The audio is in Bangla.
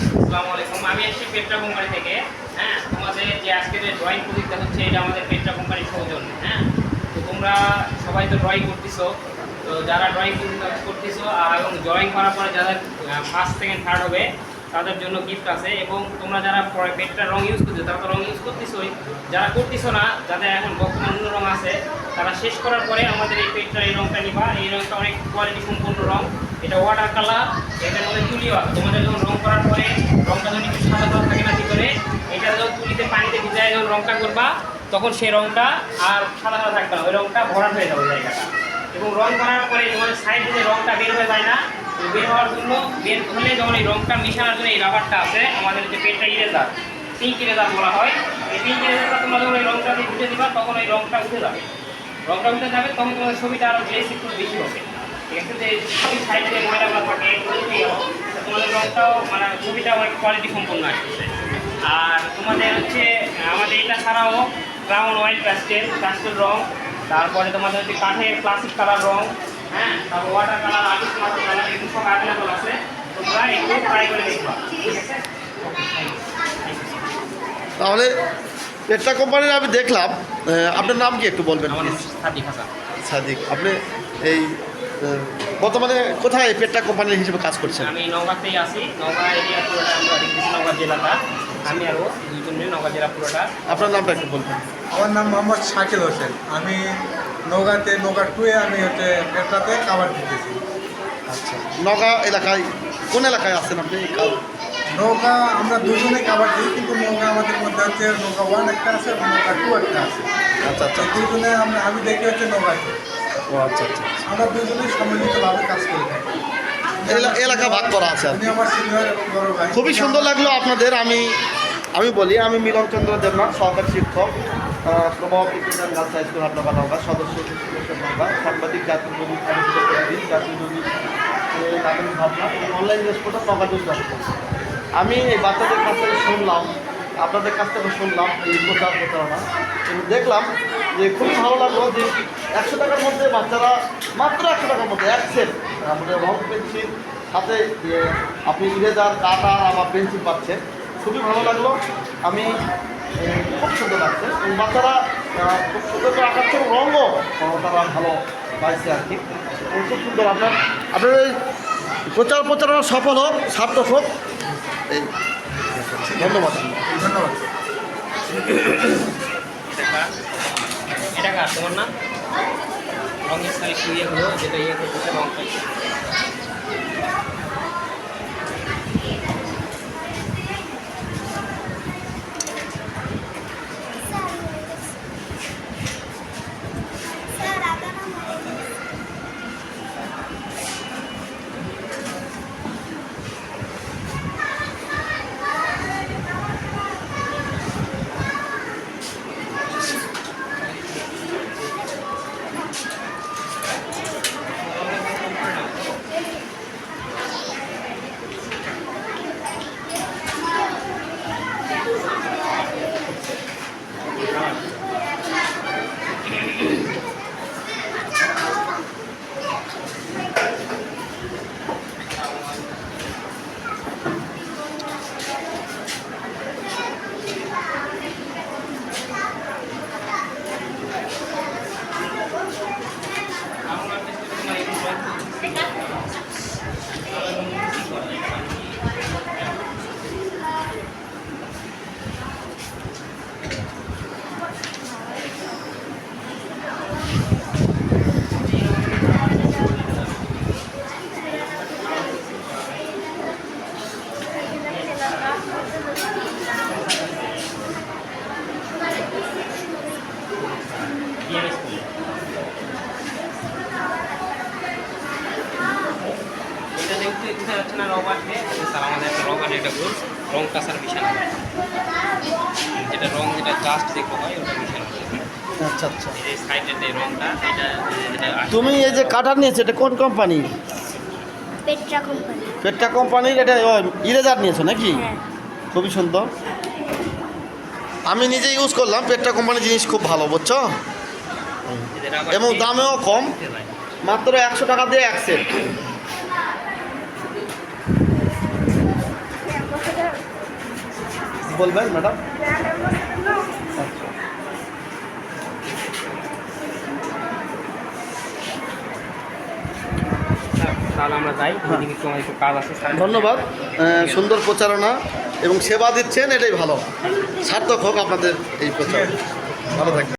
আসসালামু আলাইকুম আমি এসেছি পেট্রা কোম্পানি থেকে হ্যাঁ? তোমাদের যে আজকে যে ড্রয়িং প্রজেক্টটা হচ্ছে, এটা আমাদের পেট্রা কোম্পানির সৌজন্যে হ্যাঁ? তো তোমরা সবাই তো ড্রয়িং করতেছো, তো যারা ড্রয়িং করতেছো আর এবং ড্রয়িং করার পরে যারা ফার্স্ট সেকেন্ড থার্ড হবে, তাদের জন্য গিফট আছে। এবং তোমরা যারা পেটটা রং ইউজ করছ তারা তো রং ইউজ করতেছোই, যারা করতেছো না, যাদের এখন বর্তমান অন্য রং আছে, তারা শেষ করার পরে আমাদের এই পেটটার এই রংটা নিবা। এই রংটা অনেক কোয়ালিটি সম্পূর্ণ রং। এটা ওয়াটার কালার এটার মধ্যে তুলিও তোমাদের যখন রং করার রংটা করবা, তখন সেই রংটা আর সাদা সাদা থাকবে না, ওই রংটা ভরাট হয়ে যাবে জায়গাটা। এবং রং করার পরে তোমাদের সাইডে যে রংটা বের হয়ে যায় না বের হওয়ার জন্য বের হলে যখন এই রংটা মিশানোর জন্য এই রাবারটা আছে, আমাদের যে পেটটা ইরেজার পিঙ্ক ইরেজার বলা হয়, এই পিঙ্ক ইরেজারটা তোমরা যখন এই রংটা দিয়ে উঠে দিবা, তখন ওই রংটা উঠে যাবে। রংটা উঠে যাবে, তখন তোমাদের ছবিটা আরও গ্লেস একটু বেশি হবে। ছবি সাইডে ময়লাগুলো থাকে তোমাদের রংটাও মানে ছবিটা অনেক কোয়ালিটি সম্পন্ন আসতেছে। আর তোমাদের হচ্ছে আমাদের এটা ছাড়াও ব্রাউন হোয়াইট প্যাস্টেল প্যাস্টেল রং। তারপরে তোমাদের হচ্ছে কাঠের ক্লাসিক কালার রং হ্যাঁ? তারপর water colour artist master colour এগুলো সব অ্যাভেলেবল আছে। তোমরা একটু ট্রাই করে দেখবা। ঠিক আছে? তাহলে পেট্রা কোম্পানির আমি দেখলাম আপনার নাম কি একটু বলবেন সাদিক হাসান। সাদিক আপনি এই বর্তমানে কোথায় পেট্রা কোম্পানির হিসেবে কাজ করছেন? আমি নওগাঁতেই আছি। নওগাঁ এরিয়া পুরোটা আমরা নওগাঁ জেলাটা। আমি আরও দুজন মিলে নওগাঁ জেলা পুরোটা। আপনার নামটা একটু বলবেন। আমার নাম মোহাম্মদ শাকিল হোসেন। আমি নৌকাতে নৌকা টুয়ে আমি হচ্ছে পেট্রাতে কাবার দিতেছি। আচ্ছা। নগা এলাকায় কোন এলাকায় আছেন আপনি? নৌকা আমরা দুজনে কাবার দিই কিন্তু নৌকা আমাদের মধ্যে হচ্ছে নৌকা ওয়ান একটা আছে এবং নৌকা টু একটা আছে। আচ্ছা আচ্ছা। এই দুজনে আমরা আমি দেখি হচ্ছে নৌকা টু ও আচ্ছা আচ্ছা। আমরা দুজনেই সম্মিলিতভাবে কাজ করে থাকি। এলাকা ভাগ করা আছে খুবই সুন্দর লাগল আপনাদের। আমি আমি বলি, আমি মিলন চন্দ্র দেবনাথ, সহকারী শিক্ষক প্রভাব সদস্য অনলাইন। আমি এই বাচ্চাদের কাছ থেকে শুনলাম, আপনাদের কাছ থেকে শুনলাম এই প্রচার প্রচারণা দেখলাম যে খুবই ভালো লাগল যে একশো টাকার মধ্যে বাচ্চারা মাত্র একশো টাকার মধ্যে এক সেট আমাদের রং পেন্সিল সাথে আপনি ইরেজার, কাটার, আবার পেন্সিল পাচ্ছেন। খুবই ভালো লাগল। আমি খুব সুন্দর লাগছে। এবং বাচ্চারা খুব সুন্দর করে আঁকাচ্ছে রঙও তারা ভালো পাইছে আর কি। খুব সুন্দর আপনার আপনার এই প্রচার প্রচারণা সফল হোক, সার্থক হোক। এই, ধন্যবাদ। ধন্যবাদ। এটা কার তোমার না রঙের শাড়ি ইয়ে হলো যেটা ইয়ে করতেছে রং ডিএমএস এটা দেখতে দেখা যাচ্ছে না রবার্টে স্যার আমাদের একটা রবার্ট একটা গ্রুপ রংটা স্যার মিশানো হয় যেটা রং যেটা জাস্ট দেখতে হয় ওটা মিশানো আচ্ছা আচ্ছা। এই সাইডের যে রংটা এটা তুমি এই যে কাটার নিয়েছো এটা কোন কোম্পানি পেট্রা কোম্পানি পেট্রা কোম্পানির এটা ইরেজার নিয়েছো নাকি? হ্যাঁ। খুবই সুন্দর। আমি নিজে ইউজ করলাম পেট্রা কোম্পানির জিনিস খুব ভালো বুঝছ? এবং দামেও কম। মাত্র একশো টাকা দিয়ে এক সেট বলবেন ম্যাডাম? আছে ধন্যবাদ। সুন্দর প্রচারণা এবং সেবা দিচ্ছেন এটাই ভালো। সার্থক হোক আপনাদের এই প্রচার। ভালো থাকবেন।